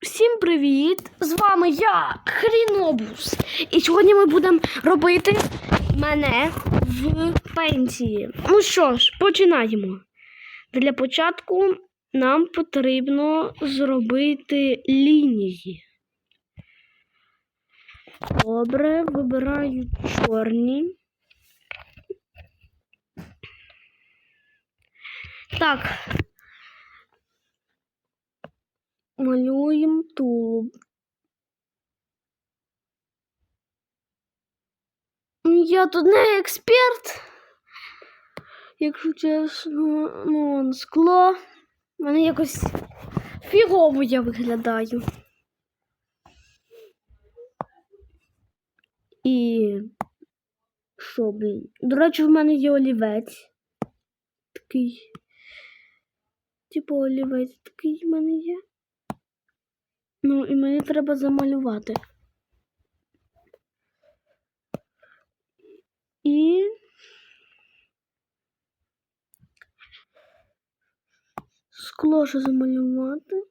Всім привіт! З вами я, Хрінобус. І сьогодні ми будемо робити мене в пенсії. Ну що ж, починаємо. Для початку нам потрібно зробити лінії. Добре, вибираю чорні. Так. Малюємо тулуб. Я тут не експерт. Якщо чесно, ну, вон скло. У мене якось фігово я виглядаю. І що, блін? До речі, в мене є олівець. Такий. Типу олівець такий в мене є. Ну, і мені треба замалювати. І. Скло ще замалювати.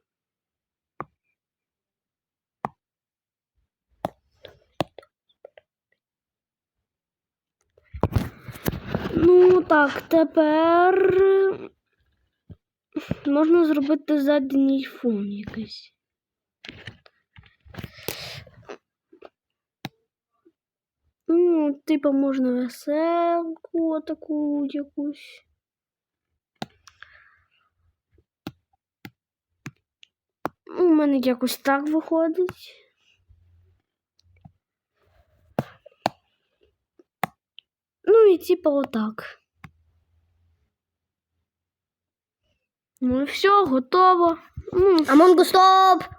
Ну, так, тепер можна зробити задній фон якийсь. Ну, типу, можна веселку таку якусь. У мене якось так виходить. Ну і типу отак. Ну і все, готово. Ну, Амонгу, стоп!